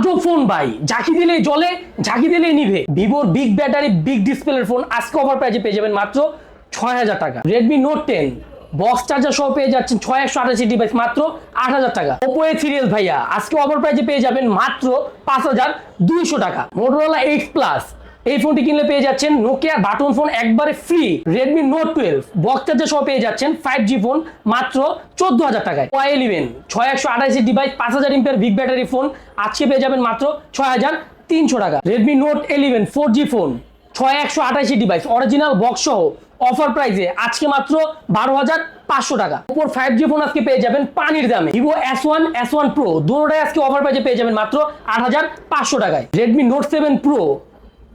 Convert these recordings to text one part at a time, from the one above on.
আজও ফোন ভাই ঝাঁকি দিলে জলে ঝাঁকি দিলে নিভে। ভিভোর বিগ ব্যাটারি বিগ ডিসপ্লের ফোন আজকে অফার প্রাইজে পেয়ে যাবেন মাত্র ছয় হাজার টাকা। Redmi note ten box charger সহ পেয়ে যাচ্ছেন ছয় একশো আঠাশি ডিভাইস মাত্র আট হাজার টাকা। ওপো এ সিরিয়াল ভাইয়া, আজকে অফার প্রাইজে পেয়ে যাবেন মাত্র পাঁচ হাজার দুইশো টাকা। মোটরোলা এইট প্লাস এই ফোনটি কিনলে পেয়ে যাচ্ছেন নোকিয়া বাটন ফোন একবারে free Redmi note twelve box charger সহ পেয়ে যাচ্ছেন ফাইভ জি ফোন, মাত্র চোদ্দ হাজার টাকায়। ওয়াই ইলেভেন ছয় একশো আঠাশি ডিভাইস পাঁচ হাজার ইম্পের বিগ ব্যাটারি ফোন আজকে পেয়ে যাবেন মাত্র ছয় হাজার তিনশো টাকা। Redmi note eleven four G phone ছয় একশো আঠাশি ডিভাইস অরিজিনাল বক্স সহ অফার প্রাইসে আজকে মাত্র বারো হাজার পাঁচশো টাকা। ওপর ফাইভ জি ফোন আজকে পেয়ে যাবেন পানির দামে। Vivo S one S one pro দুটোটাই আজকে অফার প্রাইসে পেয়ে যাবেন মাত্র আট হাজার পাঁচশো টাকায়। Redmi note seven pro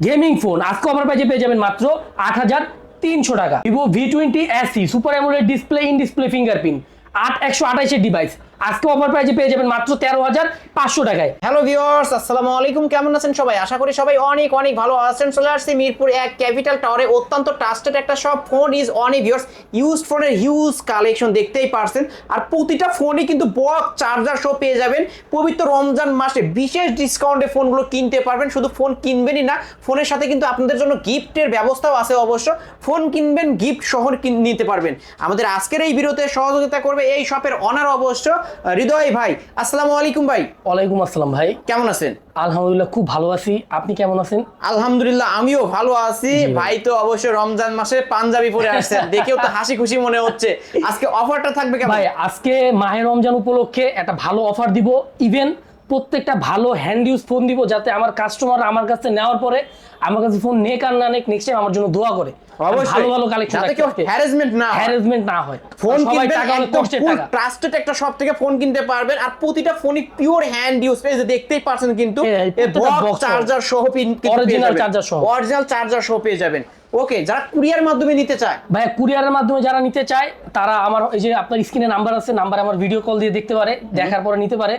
gaming phone. আজকে অফার প্রাইসে পেয়ে যাবেন মাত্র আট হাজার তিনশো টাকা। Vivo V twenty SE super AMOLED display in display fingerprint আট, একশো আঠাশের ডিভাইস আজকে অফার প্রাইসে পেয়ে যাবেন মাত্র তেরো হাজার পাঁচশো টাকায়। হ্যালো ভিউয়ার্স আসসালামু আলাইকুম। কেমন আছেন সবাই? আশা করি সবাই অনেক অনেক ভালো আছেন। চলে আসছি মিরপুর এক ক্যাপিটাল টাওয়ারে অত্যন্ত ট্রাস্টেড একটা সব ফোন ইজ অনেক ভিউয়ার্স ইউজ ফোনের হিউজ কালেকশন দেখতেই পারছেন। আর প্রতিটা ফোনে কিন্তু বক্স চার্জার সহ পেয়ে যাবেন। পবিত্র রমজান মাসে বিশেষ ডিসকাউন্টে ফোনগুলো কিনতে পারবেন। শুধু ফোন কিনবেনই না ফোনের সাথে কিন্তু আপনাদের জন্য গিফটের ব্যবস্থাও আছে অবশ্য। ফোন কিনবেন গিফট কিন- নিতে পারবেন। আমাদের আজকের এই ভিডিওতে সহযোগিতা করবে এই শপের অনার অবশ্য। হৃদয় ভাই আসসালামু আলাইকুম ভাই। ওয়ালাইকুম আসসালাম ভাই। কেমন আছেন? আলহামদুলিল্লাহ খুব ভালো আছি। আপনি কেমন আছেন? আলহামদুলিল্লাহ আমিও ভালো আছি। ভাই। তো অবশ্যই রমজান মাসে পাঞ্জাবি পরে আসছেন। দেখেও তো হাসি খুশি মনে হচ্ছে। আজকে অফারটা থাকবে কেমন? ভাই আজকে মাহে রমজান উপলক্ষে একটা ভালো অফার দিব ইভেন প্রত্যেকটা ভালো হ্যান্ড ইউজ ফোন দিব যাতে আমার কাস্টমার আমার কাছে নেওয়ার পরে আমার কাছে ফোন নেক আর না নেক নেক্সট টাইম আমার জন্য দোয়া করে। ভালো ভালো কালেকশন যাতে কেউ হ্যারাসমেন্ট না হয়। হ্যারাসমেন্ট না হয়। ফোন কিনবেন একদম ট্রাস্টেড একটা শপ থেকে ফোন কিনতে পারবেন। আর প্রতিটা ফোনই পিওর হ্যান্ড ইউজ যে দেখতেই পারছেন কিন্তু। চার্জার সহ Original charger সহ। অরিজিনাল চার্জার সহ পেয়ে যাবেন। ওকে যারা কুরিয়ার মাধ্যমে নিতে চায়। ভাই কুরিয়ারের মাধ্যমে যারা নিতে চায় তারা আমার এই যে আপনার স্ক্রিনে নাম্বার আছে নাম্বার আমার ভিডিও কল দিয়ে দেখতে পারে দেখার পরে নিতে পারে।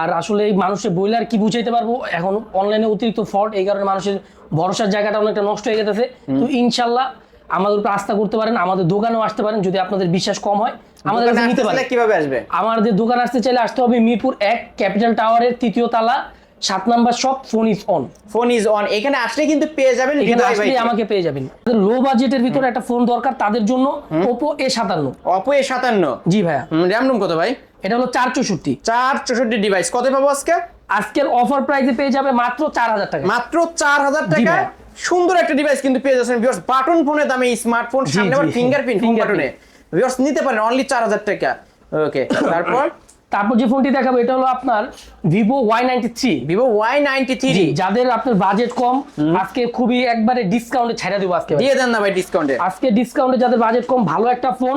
আর আসলে এই মানুষের বইলার কি বুঝাইতে পারব? এখন অনলাইনে অতিরিক্ত ফল্ট এই কারণে মানুষের ভরসার জায়গাটা অনেকটা নষ্ট হয়ে গেছে। তো ইনশাল্লাহ আমাদের উপর আস্থা করতে পারেন আমাদের দোকানেও আসতে পারেন যদি আপনাদের বিশ্বাস কম হয়। আমাদের কাছে নিতে পারেন কীভাবে আসবে? আমাদের দোকান আসতে চাইলে আসতে হবে মিরপুর এক ক্যাপিটাল টাওয়ারের তৃতীয় তালা। সাত নাম্বার সব phone is on phone is on এখানে আসলে কিন্তু পেয়ে যাবেন এখানে আসলে আমাকে পেয়ে যাবেন। লো বাজেটের ভিতরে একটা ফোন দরকার তাদের জন্য ওপো এ সাতান্ন। অপো এ সাতান্ন। জি ভাইয়া। র্যাম রুম কত ভাই? এটা হলো চার চৌষট্টি। চার চৌষট্টি ডিভাইস কত পাবো আজকে? আজকের অফার প্রাইসে পেয়ে যাবে মাত্র চার হাজার টাকা। মাত্র চার হাজার টাকা। সুন্দর একটা ডিভাইস কিন্তু পেয়ে যাচ্ছেন ভিউয়ার্স বাটন ফোনের দামে স্মার্টফোন সামনে আবার ফিঙ্গারপ্রিন্ট হোম বাটনে। ভিউয়ার্স নিতে পারেন। অনলি চার হাজার টাকা। ওকে তারপর? তারপর যে ফোনটি দেখাবো এটা হলো আপনার Vivo Y ninety three Vivo Y ninety three যাদের আপনার বাজেট কম আজকে খুবই একবারে ডিসকাউন্টে ছেড়ে দেবো আজকে। দিয়ে দেন না ভাই ডিসকাউন্টে আজকে ডিসকাউন্টে যাদের বাজেট কম ভালো একটা ফোন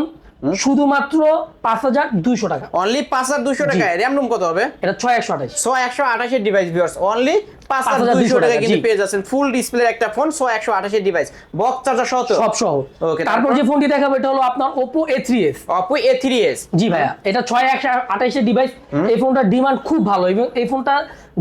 শুধুমাত্র পাঁচ হাজার দুইশো টাকা। অনলি পাঁচ হাজার দুশো টাকা র্যাম রুম কত হবে? এটা ছয় একশো আঠাশ। ছয় একশো আঠাশের ডিভাইস ভিউয়ার্স অনলি পাঁচ হাজার 5200 দুশো টাকা কিন্তু পেয়ে যাচ্ছেন ফুল ডিসপ্লে একটা ফোন ছয় একশো আঠাশের ডিভাইস বক্স চার্জার সহ সব সহ। Okay, তারপর? যে ফোনটি দেখাবো এটা হলো আপনার Oppo A three S Oppo A three S জি ভাইয়া এটা ছয় একশো আঠাইশের ডিভাইস এই ফোনটার ডিমান্ড খুব ভালো এবং এই ফোনটা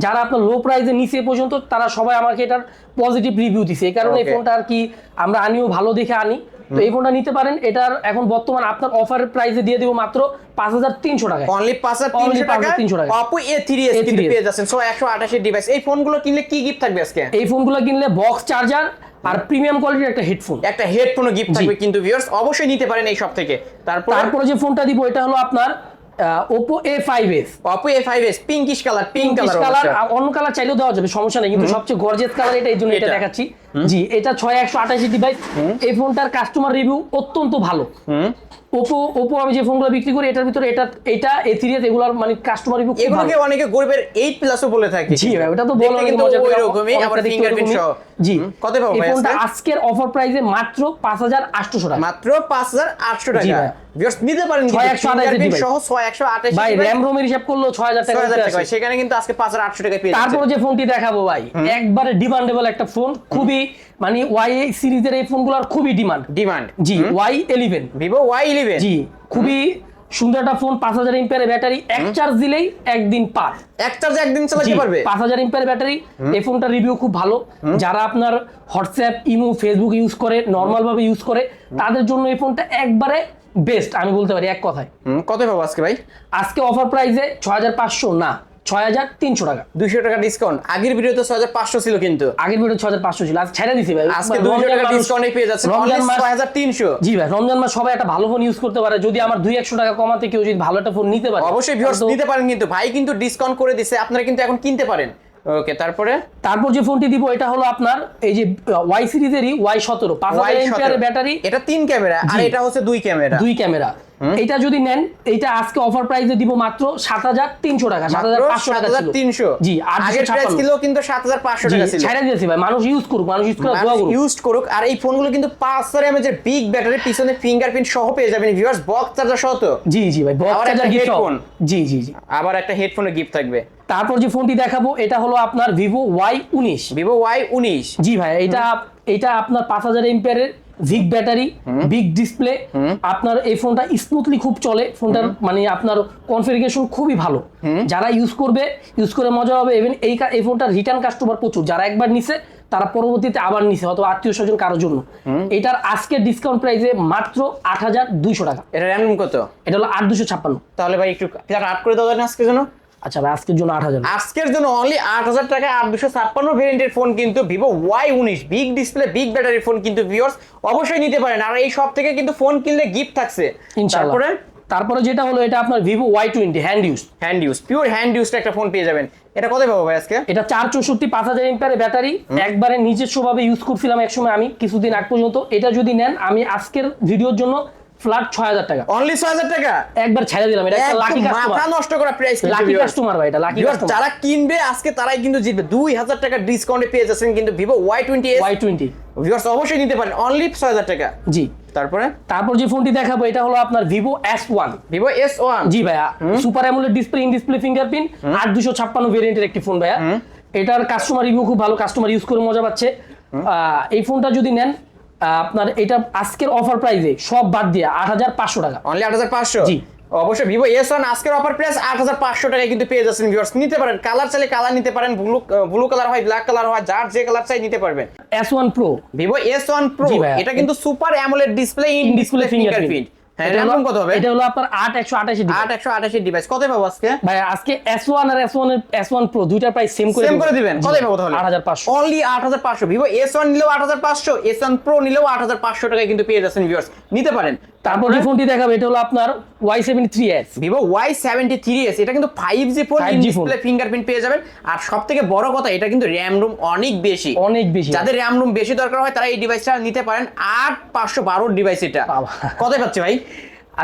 যারা আপনার লো প্রাইসে নিচে পর্যন্ত তারা সবাই আমাকে এটার পজিটিভ রিভিউ দিছে। এই কারণে এই. ফোনটা আর কি আমরা আনিও ভালো দেখে আনি। তো এই ফোনটা নিতে পারেন। এটার এখন বর্তমান আপনার অফারের প্রাইসে দিয়ে দেবো মাত্র পাঁচ হাজার তিনশো টাকা অনলি পাঁচ হাজার তিনশো টাকা অপো এ থ্রি এস কিন্তু পেয়ে যাচ্ছেন। ছয় একশো আঠাশের ডিভাইস এই ফোনগুলো কিনলে কি গিফট থাকবে আজকে? এই ফোনগুলো কিনলে বক্স চার্জার আর প্রিমিয়াম কোয়ালিটির একটা হেডফোন একটা হেডফোনও গিফট থাকবে কিন্তু ভিউয়ার্স অবশ্যই নিতে পারেন এই সব থেকে তারপর? তারপরে যে ফোনটা দিব এটা হলো আপনার Oppo A five S Oppo A five S pinkish colour pink colour অন্য কালার চাইলেও দেওয়া যাবে সমস্যা নেই। কিন্তু সবচেয়ে গর্জিয়াস কালার এটা এই জন্য এটা। দেখাচ্ছি। জি এটা ছয় একশো আঠাশি ডিভাইস এই ফোনটার কাস্টমার রিভিউ অত্যন্ত ভালো। ওপো ওপো আমি যে ফোনগুলো বিক্রি করি এটার ভিতরে এটা এটা এ এগুলোর মানে কাস্টমার রিভিউ এগুলোকে অনেকে গরিবের প্লাসও বলে থাকে। জি ভাই ওটা তো বলো কিন্তু আবার ফিঙ্গারপ্রিন্ট সহ। জি কত পাবো ভাই ফোনটা আজকের অফার প্রাইসে মাত্র পাঁচ হাজার আটশোশো টাকা। মাত্র পাঁচ হাজার আটশো জি টাকা। ভিউয়ার্স নিতে পারেন সহ ভাই র্যাম রোমের হিসাব টাকা। আসে। সেখানে কিন্তু আজকে পাঁচ হাজার আটশো টাকা পেয়ে তারপরে যে ফোনটি দেখাবো ভাই একবারে ডিমান্ডেবল একটা ফোন খুবই মানে ওয়াই সিরিজের এই ফোনগুলোর খুবই ডিমান্ড ডিমান্ড জি Y eleven Vivo Y eleven জি খুবই সুন্দর একটা ফোন পাঁচ হাজার এমপিয়ারের ব্যাটারি এক চার্জ দিলেই একদিন পার। এক চার্জে একদিন চালাতে পারবে? পাঁচ হাজার এমপিয়ার ব্যাটারি এই ফোনটার রিভিউ খুব ভালো। যারা আপনার হোয়াটসঅ্যাপ ইমো ফেসবুক ইউজ করে নর্মাল ভাবে ইউজ করে তাদের জন্য এই ফোনটা একবারে বেস্ট আমি বলতে পারি এক কথায়। কত পাবো আজকে ভাই? আজকে অফার প্রাইসে ছয় হাজার পাঁচশো না। ছয় হাজার তিনশো টাকা। দুইশো টাকা ডিসকাউন্ট আগের ভিডিওতে ছয় হাজার পাঁচশো ছিল কিন্তু। আগের ভিডিও ছয় হাজার পাঁচশো ছিল আজ ছেড়ে দিছি ভাই। আজকে দুইশো টাকা ডিসকাউন্টে পেয়ে যাচ্ছে। রমজান মাস ছয় হাজার তিনশো। জি ভাই রমজান মাস সবাই একটা ভালো ফোন ইউজ করতে পারে। যদি আমার দুই একশো টাকা কমাতে কেউ যদি ভালো একটা ফোন নিতে পারে অবশ্যই ভিউয়ার্স নিতে পারেন কিন্তু। ভাই কিন্তু ডিসকাউন্ট করে দিছে আপনারা কিন্তু এখন কিনতে পারেন। ওকে তারপরে? তারপর যে ফোনটি দিব এটা হলো আপনার এই যে ওয়াই সিরিজেরই ওয়াই সতেরো। পাঁচ ব্যাটারি এটা তিন ক্যামেরা আর এটা হচ্ছে দুই ক্যামেরা। দুই ক্যামেরা। এটা যদি নেন এইটা আজকে অফার প্রাইসে দিব মাত্র সাত হাজার তিনশো টাকা সাত হাজার পাঁচশো টাকা ছিল। তিনশো? জি আগের প্রাইস ছিল কিন্তু সাত হাজার পাঁচশো টাকা ছিল। ছেড়ে দিয়েছি ভাই মানুষ ইউজ করুক মানুষ ইউজ দোয়া করুক। ইউজ করুক আর এই ফোনগুলো কিন্তু পাঁচ হাজার এমএচ এর বিগ ব্যাটারি পিছনে ফিঙ্গারপ্রিন্ট সহ পেয়ে যাবেন ভিউয়ার্স বক্স চার্জার সহ তো। জি জি ভাই বক্স চার্জার গিফট headphone। জি জি জি। আবার একটা হেডফোনের গিফট থাকবে। তারপর যে ফোনটি দেখাবো এটা হলো আপনার ভিভো ওয়াই উনিশ। ভিভো ওয়াই উনিশ। জি ভাই এটা এটা আপনার পাঁচ হাজার এম্পিয়ারের ভিগ ব্যাটারি বিগ ডিসপ্লে আপনার এই ফোনটা স্মুথলি খুব চলে। ফোনটার মানে আপনার কনফিগারেশন খুবই ভালো। যারা ইউজ করবে ইউজ করে মজা হবে ইভেন এই এই ফোনটার রিটার্ন কাস্টমার প্রচুর। যারা একবার নিছে তারা পরবর্তীতে আবার নিছে হয়তো আত্মীয় স্বজন কারোর জন্য। এটার আজকের ডিসকাউন্ট প্রাইসে মাত্র আট হাজার দুইশো টাকা। এটা র্যান্ডম কত? এটা হলো আট দুশো ছাপ্পান্ন। তাহলে ভাই একটু আট করে দেওয়া যায় না আজকের জন্য। আচ্ছা ভাই আজকের জন্য আট হাজার। আজকের জন্য অনলি আট হাজার টাকা আট দুশো ছাপ্পান্ন ভেরিয়েন্টের ফোন কিন্তু ভিভো ওয়াই উনিশ big display big battery phone কিন্তু ভিউয়ার্স অবশ্যই নিতে পারেন। আর এই সব থেকে কিন্তু ফোন কিনলে গিফট থাকছে। ইনশাল্লাহ তারপরে? তারপরে যেটা হলো এটা আপনার Vivo Y twenty hand use hand use pure hand used একটা ফোন পেয়ে যাবেন। এটা কত পাবো ভাই আজকে? এটা চার চৌষট্টি পাঁচ হাজার এমপিয়ারের ব্যাটারি একবারে নিজস্ব ভাবে ইউজ করছিলাম একসময় আমি কিছুদিন আগ পর্যন্ত। এটা যদি নেন আমি আজকের ভিডিওর জন্য ফ্ল্যাট ছয় হাজার টাকা। অনলি ছয় হাজার টাকা? একবার ছেড়ে দিলাম এটা একটা লাকি কাস্টমার মাথা নষ্ট করা প্রাইস লাকি কাস্টমার ভাই এটা লাকি কাস্টমার যারা কিনবে আজকে তারাই কিন্তু জিতবে। দুই হাজার টাকা ডিসকাউন্টে পেয়ে যাচ্ছেন কিন্তু ভিউয়ার্স অবশ্যই নিতে পারেন। অনলি ছয় হাজার টাকা। জি। তারপরে? তারপর যে ফোনটি দেখাবো এটা হলো আপনার Vivo S one Vivo S one জি ভাইয়া super AMOLED display in display fingerprint আট দুশো ছাপ্পান্ন ভেরিয়েন্টের একটি ফোন ভাইয়া। এটার কাস্টমার রিভিউ খুব ভালো কাস্টমার ইউজ করে মজা পাচ্ছে। আহ, এই ফোনটা যদি নেন আপনার এটা আজকের অফার প্রাইসে সব বাদ দিয়ে আট হাজার পাঁচশো টাকা। অনলি আট হাজার পাঁচশো? জি। অবশ্যই ভিভো এস ওয়ান আজকের অফার প্রাইস আট হাজার পাঁচশো টাকায় কিন্তু পেয়ে যাচ্ছেন ভিউয়ার্স নিতে পারেন কালার চাইলে কালার নিতে পারেন ব্লু ব্লু কালার হয় ব্ল্যাক কালার হয় যার যে কালার চাই নিতে পারবেন। S one pro Vivo S one pro এটা কিন্তু super AMOLED display in display fingerprint হ্যাঁ কত হবে? এটা হলো আপনার আট একশো আঠাশি আট একশো আঠাশি ডিভাইস কত পাবো আজকে? ভাই আজকে আর দুইটার প্রাইস সেম করে সেম দিবেন। কত পাবো তাহলে? অনলি নিলেও নিলেও আট হাজার পাঁচশো টাকায় কিন্তু পেয়ে যাচ্ছেন ভিউয়ার্স নিতে পারেন। তারপর? যে ফোনটি দেখাবে এটা হলো আপনার Y seventy three S Vivo Y seventy three S এটা কিন্তু five G phone display fingerprint পেয়ে যাবেন। আর সব থেকে বড় কথা এটা কিন্তু র্যাম রুম অনেক বেশি। অনেক বেশি। যাদের র্যাম রুম বেশি দরকার হয় তারা এই ডিভাইসটা নিতে পারেন। আট পাঁচশো বারোর ডিভাইস এটা। কত পাচ্ছে ভাই?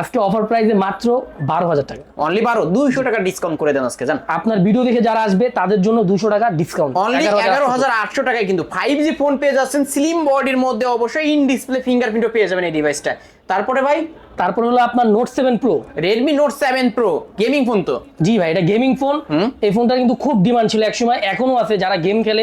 আজকে অফার প্রাইসে মাত্র বারো হাজার টাকা। অনলি বারো দুইশো টাকা ডিসকাউন্ট করে দেন আজকে জান। আপনার ভিডিও দেখে যারা আসবে তাদের জন্য দুশো টাকা ডিসকাউন্ট অনলি এগারো হাজার আটশো টাকায় কিন্তু ফাইভ জি ফোন পেয়ে যাচ্ছেন। স্লিম বডির মধ্যে অবশ্যই ইন ডিসপ্লে ফিঙ্গারপ্রিন্টও পেয়ে যাবেন এই ডিভাইসটা তারপরে ভাই? তারপর হলো আপনার note seven pro Redmi note seven pro gaming phone তো। জি ভাই এটা গেমিং ফোন এই ফোনটা কিন্তু খুব ডিমান্ড ছিল একসময় এখনও আছে যারা গেম খেলে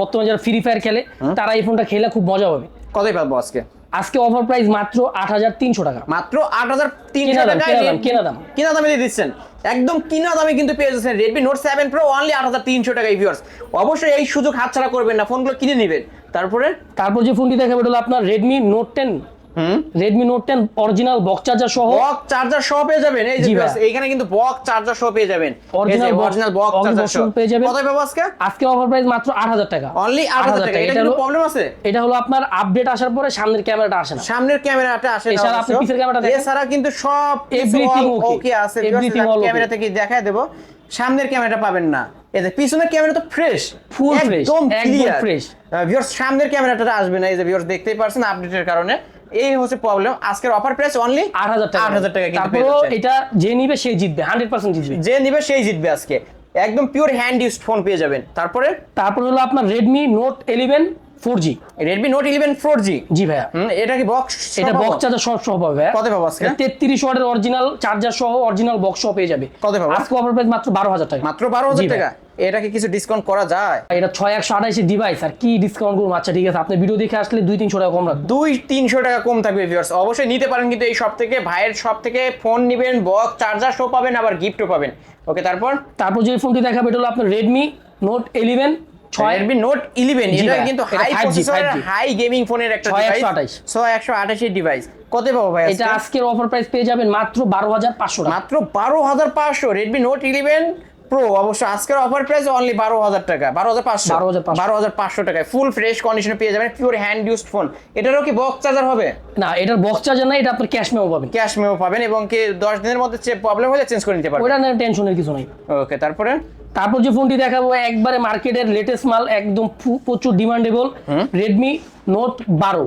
বর্তমানে যারা ফ্রি ফায়ার খেলে তারা এই ফোনটা খেলে খুব মজা পাবে। কতই পাবো আজকে? আজকে অফার প্রাইস মাত্র আট হাজার তিনশো টাকা। মাত্র আট হাজার তিনশো দাম, কেনা দাম, কেনা দামে। দিয়ে দিচ্ছেন। একদম কিনা দামে কিন্তু পেয়ে যাচ্ছেন Redmi note seven pro only আট হাজার তিনশো টাকা ভিউয়ার্স অবশ্যই এই সুযোগ হাতছাড়া করবেন না ফোনগুলো কিনে নেবেন। তারপরে? তারপর যে ফোনটি দেখাবে হলো আপনার Redmi note ten Redmi note ten original box charger সহ। বক চার্জার সহ পেয়ে যাবেন। এই যে এইখানে কিন্তু বক চার্জার সহ পেয়ে যাবেন। Original box- original box charger সহ। পেয়ে যাবেন। কতই পাবো আজকে? আজকে অফার প্রাইস মাত্র আট হাজার টাকা। অনলি আট হাজার টাকা। এটা কোনো প্রবলেম আছে। এটা হলো আপনার আপডেট আসার পরে সামনের ক্যামেরাটা আসে না। সামনের ক্যামেরাটা আসে না এছাড়া আপনি। পিছের ক্যামেরাটা দেখেন। এছাড়া কিন্তু সব okay. ওকে আছে। Okay. ক্যামেরা থেকে দেখায় দেব। সামনের ক্যামেরাটা পাবেন না। এই যে পিছনের ক্যামেরা তো ফ্রেশ Full fresh, একদম fresh। ভিউয়ার্স সামনের ক্যামেরাটা আসবে না। এই যে ভিউয়ার্স দেখতেই পারছেন আপডেটের কারণে। এই হচ্ছে প্রবলেম আজকের অফার প্রাইস অনলি আট হাজার টাকা। আট হাজার টাকা যাচ্ছেন। এটা যে নিবে সে জিতবে হান্ড্রেড পার্সেন্ট জিতবে। যে নিবে সেই জিতবে আজকে। একদম পিওর হ্যান্ড ইউজড ফোন পেয়ে যাবেন। তারপরে? তারপর হলো আপনার Redmi note eleven four G Redmi note eleven four G জি ভাইয়া। এটা কি বক্স এটা বক্স চার্জার সহ সহ পাবে ভাইয়া। কত পাবো আজকে? তেত্রিশ ওয়াটের অরিজিনাল চার্জার সহ অরিজিনাল বক্স সহ পেয়ে যাবে। কত পাবো? আজকে অফার প্রাইস মাত্র বারো হাজার টাকা। মাত্র বারো হাজার টাকা? এটা কি কিছু ডিসকাউন্ট করা যায়? এটা ছয় একশো আঠাইশে ডিভাইস আর কি ডিসকাউন্ট করব আচ্ছা ঠিক আছে। আপনি ভিডিও দেখে আসলে দুই তিনশো টাকা কম রাখবেন। দুই তিনশো টাকা কম থাকবে ভিউয়ার্স অবশ্যই নিতে পারেন কিন্তু এই সব থেকে ভাইয়ের সব থেকে ফোন নিবেন বক্স চার্জার শো পাবেন আবার গিফটও পাবেন। ওকে তারপর? তারপর যে ফোনটি দেখাবে এটা হলো আপনার Redmi note eleven Redmi note eleven এটা কিন্তু হাই 5G, প্রসেসরের 5G হাই গেমিং ফোনের একটা ছয় ডিভাইস ছয় একশো আঠাশের ডিভাইস কত পাবো ভাই এটা আজকের অফার প্রাইস পেয়ে যাবেন মাত্র বারো হাজার পাঁচশো মাত্র বারো হাজার পাঁচশো রেডমি নোট ইলেভেন প্রো অবশ্য আজকের অফার প্রাইস অনলি বারো হাজার টাকা বারো হাজার পাঁচশো। 12,500 বারো হাজার পাঁচশো টাকায় ফুল ফ্রেশ কন্ডিশনে পেয়ে যাবেন পিওর হ্যান্ড ইউজড ফোন এটারও কি বক্স চার্জার হবে? না এটার বক্স চার্জার না এটা আপনি ক্যাশ মেমো পাবেন। ক্যাশ মেমো পাবেন এবং কি দশ দিনের মধ্যে প্রবলেম হলে চেঞ্জ করে নিতে পারবেন। ওটা নিয়ে টেনশনের কিছু নাই। ওকে তারপরে? তারপর যে ফোনটি দেখাবো একবারে মার্কেটের লেটেস্ট মাল একদম প্রচুর ডিমান্ডেবল রেডমি নোট বারো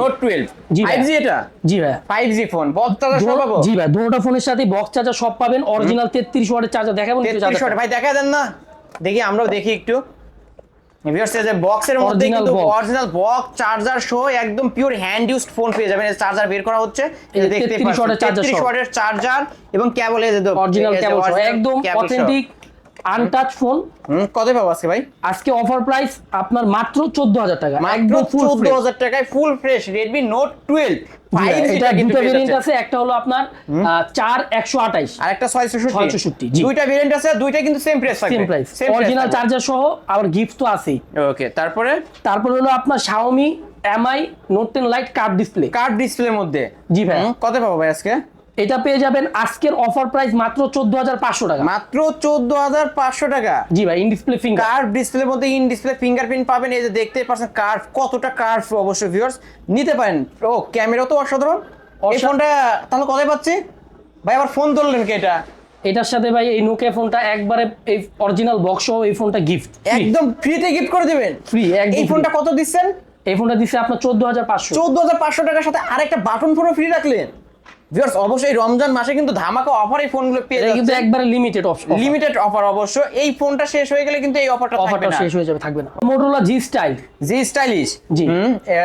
নোট টুয়েলভ জি ভাই। ফাইভ জি এটা? জি ভাই। Five G phone box charger সব পাবো? জি ভাই দুটো ফোনের সাথে বক্স চার্জার সব পাবেন অরিজিনাল তেত্রিশ ওয়াটের চার্জার দেখাবেন তেত্রিশ চার্জার ভাই দেখা দেন না। দেখি আমরাও দেখি একটু। বক্সের মধ্যে কিন্তু অরিজিনাল বক্স চার্জার সহ একদম পিওর হ্যান্ড ইউজড ফোন পেয়ে যাবেন। চার্জার বের করা হচ্ছে এই যে এই দেখতে পাচ্ছেন। 33 ওয়াটের চার্জার এবং কেবল এই যে অরিজিনাল কেবল একদম অথেন্টিক আনটাচ ফোন কত পাবো আজকে ভাই? আজকে অফার প্রাইস আপনার মাত্র চোদ্দ হাজার টাকা মাত্র একদম ফুল চোদ্দ হাজার টাকায় full fresh Redmi note twelve এটা দুটো ভেরিয়েন্ট আছে একটা হলো আপনার আহ, চার একশো আঠাইশ। আর একটা ছয় চৌষট্টি 664, দুইটা ভেরিয়েন্ট আছে দুইটা কিন্তু সেম প্রাইস থাকবে। সেম প্রাইস অরিজিনাল চার্জার সহ আবার গিফট তো ওকে তারপরে? তারপর হলো আপনার কার্ভ ডিসপ্লে ডিসপ্লের মধ্যে। জি ভাই কত পাবো ভাই আজকে? এটা পেয়ে যাবেন আজকের অফার প্রাইস মাত্র চোদ্দ হাজার পাঁচশো টাকা। মাত্র চোদ্দ হাজার পাঁচশো টাকা। জি ভাই ইন ডিসপ্লে ফিঙ্গার কার্ভ ডিসপ্লের মধ্যে ইন ডিসপ্লে ফিঙ্গারপ্রিন্ট পাবেন। এই যে দেখতে পাচ্ছেন কার্ভ কতটা কার্ভ অবশ্যই ভিউয়ার্স নিতে পারেন। ও ক্যামেরা তো অসাধারণ। এই ফোনটা তাহলে কোথায় পাচ্ছি? ভাই আবার ফোন ধরলেন কি এটা? এটার সাথে ভাই এই নোকিয়া ফোনটা একবারে এই অরিজিনাল বক্স সহ এই ফোনটা গিফট একদম ফ্রিতে গিফট করে দেবেন। ফ্রি এই ফোনটা কত দিচ্ছেন? এই ফোনটা দিচ্ছে আপনার চোদ্দ হাজার পাঁচশো। চোদ্দ হাজার পাঁচশো টাকার সাথে আরেকটা বাটন ফোনও ফ্রি রাখলেন। ভিউয়ার্স অবশ্যই রমজান মাসে কিন্তু ধামাকা অফার এই ফোনগুলো পেয়ে যাচ্ছে কিন্তু একবারে লিমিটেড অপশন লিমিটেড অফার অবশ্য। এই ফোনটা শেষ হয়ে গেলে কিন্তু এই অফারটা থাকবে অফারটা না। শেষ হয়ে যাবে থাকবে না। মোটরোলা জি স্টাইল জি। স্টাইলিশ জি।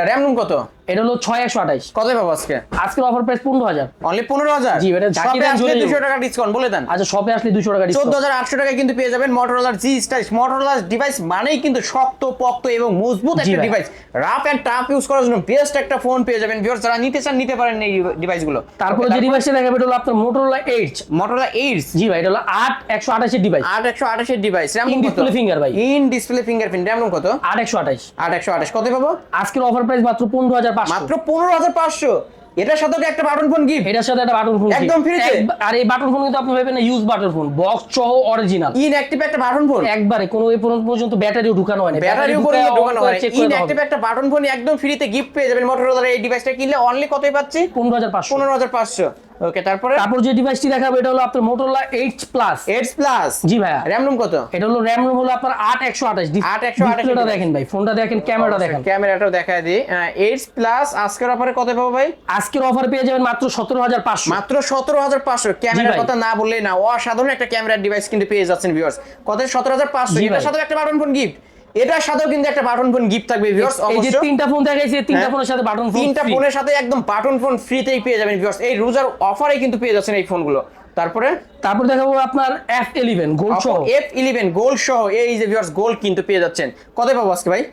র্যাম রুম কত? এটা হলো ছয় একশো আঠাইশ। কত পাবো আজকে? আজকের অফার প্রাইস পনেরো হাজার। অনলি পনেরো হাজার? জি, এটা দেন, আসলে দুশো টাকা ডিসকাউন্ট বলে দেন। আচ্ছা শপে আসলে দুশো টাকা চোদ্দ হাজার আটশো টাকায় কিন্তু পেয়ে যাবেন মটোরোলার জি স্টাইলিশ মটোরোলার ডিভাইস মানেই কিন্তু শক্ত পক্ত এবং মজবুত একটা device rough and tough use করার জন্য বেস্ট একটা ফোন পেয়ে যাবেন। ভিউয়ার্স যারা নিতে চান নিতে পারেন এই ডিভাইসগুলো তারপরে যে ডিভাইসটা দেখাবে এটা হলো আপনার মোটরোলা এইট মটোরোলা এইটস জি ভাই এটা হলো আট একশো আঠাশের ডিভাইস আট একশো আঠাশের ডিভাইস র্যাম display finger ভাই। ইন ডিসপ্লে ফিঙ্গারপ্রিন্ট র্যাম কত? আট একশো আঠাশ। আট একশো আঠাশ। কত পাবো? আজকের অফার প্রাইস মাত্র পনেরো হাজার মাত্র পনেরো হাজার পাঁচশো। এটার সাথে একটা বাটন ফোন গিফট এটার সাথে একটা বাটন ফোন একদম ফ্রিতে আর এই বাটন ফোন কিন্তু আপনি ভেবেন ইউজ বাটন ফোন বক্স সহ অরিজিনাল ইনঅ্যাক্টিভ একটা বাটন ফোন একবারে কোনো এই পর্যন্ত ব্যাটারিও ঢুকানো হয়নি। ব্যাটারি উপরে ঢুকানো হয়নি। ইনঅ্যাক্টিভ একটা বাটন ফোন একদম ফ্রিতে গিফট পেয়ে যাবেন। মোটরোলার এই ডিভাইসটা কিনলে অনলি কতই পাচ্ছি? 15500 15500 ওকে তারপরে? তারপর যে ডিভাইসটি দেখাবো এটা হলো আপনার Motorola eight plus eights plus জি ভাইয়া। র্যাম রুম কত? এটা হলো র্যাম রোম হলো আপনার আট একশো আঠাশ। 828 ডিসপ্লেটা দেখেন ভাই ফোনটা দেখেন ক্যামেরাটা দেখেন। ক্যামেরাটাও দেখা দিই। এইটস প্লাস আজকের অফারে কত পাবো ভাই? আজকের অফার পেয়ে যাবেন মাত্র সতেরো হাজার পাঁচশো। মাত্র সতেরো হাজার পাঁচশো। ক্যামেরার কথা না বললেই না অসাধারণ একটা ক্যামেরার ডিভাইস কিন্তু পেয়ে যাচ্ছেন ভিউয়ার্স কত? সতেরো হাজার পাঁচশো। এটার সাথে একটা বাটন ফোন গিফট এটার সাথেও কিন্তু একটা বাটন ফোন গিফট থাকবে ভিউয়ার্স এই যে তিনটা ফোন দেখাইছে তিনটা হ্যাঁ। ফোনের সাথে বাটন ফোন তিনটা ফোনের সাথে একদম বাটন ফোন ফ্রিতেই পেয়ে যাবেন ভিউয়ার্স এই রোজার অফারে কিন্তু পেয়ে যাচ্ছেন এই ফোনগুলো তারপরে? তারপর দেখাবো আপনার এফ ইলেভেন গোল্ড সহ। এফ ইলেভেন গোল্ড সহ। এই যে ভিউয়ার্স গোল্ড কিন্তু পেয়ে যাচ্ছেন। কত পাবো আজকে ভাই?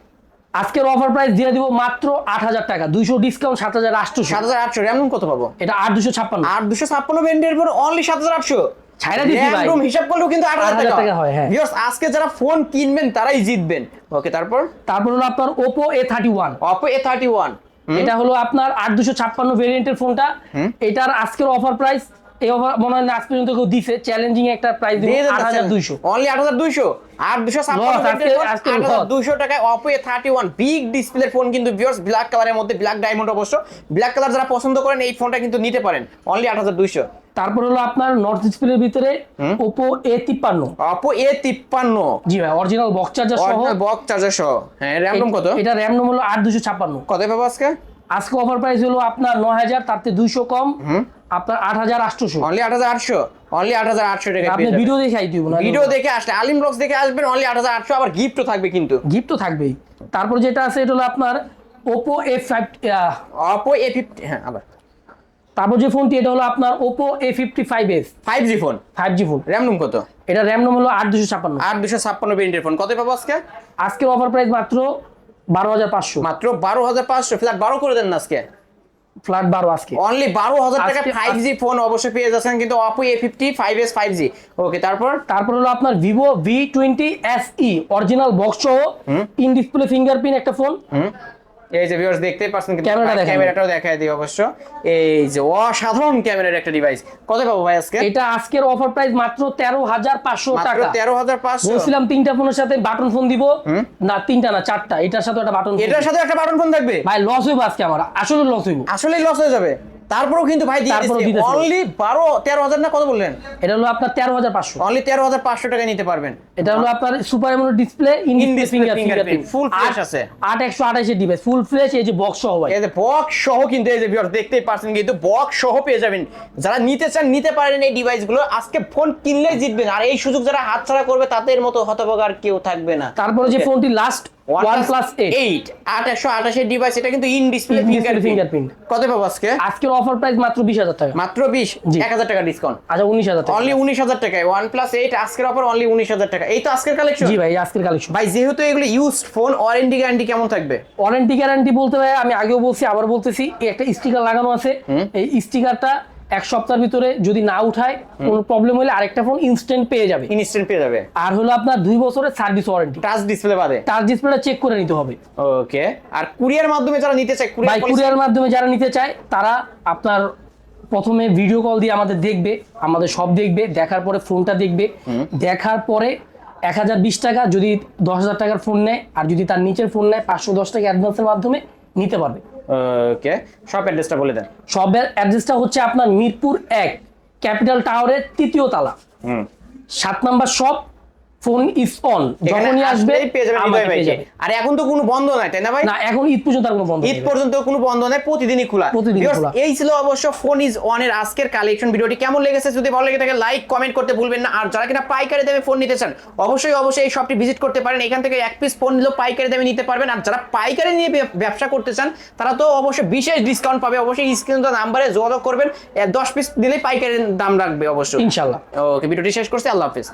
আজকের অফার প্রাইস দিয়ে দিব মাত্র আট হাজার টাকা। দুইশো ডিসকাউন্ট সাত হাজার আটশো। সাত হাজার আটশো র্যাম কত পাবো? এটা আট দুশো ছাপ্পান্ন। আর দুশো ছাপ্পান্ন পর অনলি সাত হাজার আটশো। ছাইড়া দিছি ভাই। রুম হিসাব করলেও কিন্তু 8,000 টাকা। টাকা হয়, হ্যাঁ। ভিউয়ার্স আজকে যারা ফোন কিনবেন তারাই জিতবেন। ওকে তারপর? তারপর হলো আপনার Oppo A thirty one Oppo A thirty one এটা হলো আপনার আট দুশো ছাপ্পান্ন ভেরিয়েন্টের ফোনটা এটার আজকের অফার প্রাইস এই অফার মনে হয় আজ পর্যন্ত কেউ দিছে। চ্যালেঞ্জিং একটা প্রাইস দিব আট হাজার দুইশো। অনলি আট হাজার দুইশো। আট দুশো আজকে- আজকে দুইশো টাকায় Oppo A thirty one big display phone কিন্তু ভিউয়ার্স ব্ল্যাক কালারের মধ্যে ব্ল্যাক ডায়মন্ড অবশ্য। ব্ল্যাক কালার যারা পছন্দ করেন এই ফোনটা কিন্তু নিতে পারেন। অনলি আট হাজার দুইশো। তারপর হলো আপনার নর্থ ডিসপ্লের ভিতরে ওপো এ তিপ্পান্ন। অপো এ তিপ্পান্ন। জি ভাই অরিজিনাল বক্স চার্জার সহ। বক্স চার্জার সহ। হ্যাঁ র্যাম রুম কত? এটা র্যাম রোম হলো আট দুশো ছাপ্পান্ন। কত পাবো আজকে? আজকে অফার প্রাইস হলো আপনার নয় হাজার তার থেকে দুইশো কম। আপনার আট হাজার আটশোশো অনলি আট হাজার আটশো। অনলি আট হাজার আটশো টাকা আপনি ভিডিও দেখে আই দিব না। ভিডিও দেখে আসলে আলিম ব্লগস দেখে আসবেন অনলি আট হাজার আটশো আবার গিফটও থাকবে কিন্তু। গিফট তো থাকবেই। তারপর যেটা আছে এটা হলো আপনার Oppo A five Oppo A fifty হ্যাঁ আবার। তারপর যে ফোনটি এটা হলো আপনার Oppo A fifty five S five G phone five G phone RAM কত? এটা র্যাম রোম হলো আট দুশো ছাপ্পান্ন। আট দুশো ছাপ্পান্ন ভেরিয়েন্টের ফোন কত পাবো আজকে? আজকের অফার প্রাইস মাত্র বারো হাজার পাঁচশো। মাত্র বারো হাজার পাঁচশো। ফ্ল্যাট বারো করে দেন না আজকে? ফ্ল্যাট বারো আজকে। অনলি বারো হাজার টাকা ফাইভ জি ফোন অবশ্যই পেয়ে যাচ্ছেন কিন্তু Oppo A fifty five S five G okay তারপর? তারপর হলো আপনার Vivo V twenty S E original box সহ ইন ডিসপ্লে ফিঙ্গারপ্রিন্ট একটা ফোন এই যে ভিউয়ার্স দেখতেই পাচ্ছেন কিন্তু ক্যামেরাটা। ক্যামেরাটাও দেখায় দিই অবশ্য। এই যে অসাধারণ ক্যামেরার একটা ডিভাইস কত পাবো ভাই আজকে? এটা আজকের অফার প্রাইস মাত্র তেরো হাজার পাঁচশো মাত্র টাকা। তেরো হাজার পাঁচশো। বলছিলাম তিনটা ফোনের সাথে বাটন ফোন দিব। না তিনটা না চারটা। এটার সাথে একটা বাটন এটার সাথে একটা বাটন ফোন থাকবে? ভাই লস হইব আজকে আমার। আসলে লস হইব। আসলে লস হয়ে যাবে। তারপরেও কিন্তু ভাই তারপরেও দিচ্ছে। অনলি বারো তেরো হাজার না কত বললেন? এটা হলো আপনার তেরো হাজার পাঁচশো। অনলি তেরো হাজার পাঁচশো টাকা নিতে পারবেন। এটা হলো আপনার super AMOLED display in fingerprint full fresh আছে। আট একশো আঠাশের ডিভাইস ফুল ফ্রেশ এই যে বক্স সহ ভাই। এই যে বক্স সহ কিন্তু এই যে viewers দেখতেই পাচ্ছেন কিন্তু বক্স সহ পেয়ে যাবেন। যারা নিতে চান নিতে পারেন এই ডিভাইসগুলো আজকে ফোন কিনলেই জিতবেন। আর এই সুযোগ যারা হাতছাড়া করবে তাদের মতো হতভাগা আর কেউ থাকবে না। তারপরে যে ফোনটি লাস্ট ডিভাইস এটা কিন্তু ইন ডিসপ্লে In-display ফিঙ্গারপ্রিন্ট কত পাবো আজকে? আজকের অফার প্রাইস মাত্র টাকা। মাত্র টাকা ডিসকাউন্ট আচ্ছা টাকা। অনলি উনিশ হাজার টাকায়। আজকের অফার অনলি উনিশ হাজার টাকা। এই তো আজকের কালেকশন জি ভাই আজকের কালেকশন ভাই যেহেতু এগুলো ইউজড ফোন ওয়ারেন্টি গ্যারান্টি কেমন থাকবে? ওয়ারেন্টি গ্যারান্টি বলতে ভাই আমি আগেও বলছি আবার বলতেছি একটা স্টিকার লাগানো আছে। এই স্টিকারটা এক সপ্তাহের ভিতরে যদি না উঠায় কোনো প্রবলেম হলে আরেকটা ফোন ইনস্ট্যান্ট পেয়ে যাবে। ইনস্ট্যান্ট পেয়ে যাবে। আর হলো আপনার দুই বছরের সার্ভিস ওয়ারেন্টি টাচ ডিসপ্লে বাদে। টাচ ডিসপ্লেটা চেক করে নিতে হবে। ওকে আর কুরিয়ার মাধ্যমে যারা নিতে চায় কুরিয়ার মাধ্যমে যারা নিতে চায় তারা আপনার প্রথমে ভিডিও কল দিয়ে আমাদের দেখবে আমাদের সব দেখবে দেখার পরে ফোনটা দেখবে। দেখার পরে এক হাজার বিশ টাকা যদি দশ হাজার টাকার ফোন নেয় আর যদি তার নিচের ফোন নেয় পাঁচশো দশ টাকা অ্যাডভান্সের মাধ্যমে নিতে পারবে। ওকে শপ অ্যাড্রেসটা বলে দেন। সবের অ্যাড্রেসটা হচ্ছে আপনার মিরপুর এক ক্যাপিটাল টাওয়ারের তৃতীয় তালা। হুম। সাত number shop phone is on যখনই আসবে আর এখন তো কোনো বন্ধ নাই তাই না ভাই? না এখন ঈদ পর্যন্ত কোনো বন্ধ ঈদ পর্যন্ত কোনো বন্ধ নাই প্রতিদিনই খোলা। এই ছিল অবশ্য ফোন ইজ অন এর আজকের কালেকশন ভিডিওটি। কেমন লেগেছে যদি ভালো লেগে থাকে লাইক কমেন্ট করতে ভুলবেন না। আর যারা কিনা পাইকারি দামে ফোন নিতে চান অবশ্যই অবশ্যই এই শপটি ভিজিট করতে পারেন। এখান থেকে এক পিস ফোন নিলেও পাইকারি দামে নিতে পারবেন। আর যারা পাইকারি নিয়ে ব্যবসা করতে চান তারা তো অবশ্যই বিশেষ ডিসকাউন্ট পাবে। অবশ্যই স্ক্রিন নাম্বারে যোগাযোগ করবেন। দশ পিস দিলেই পাইকারি দাম রাখবে অবশ্যই। ইনশাল্লাহ। ওকে ভিডিওটি শেষ করছি। আল্লাহ হাফিজ।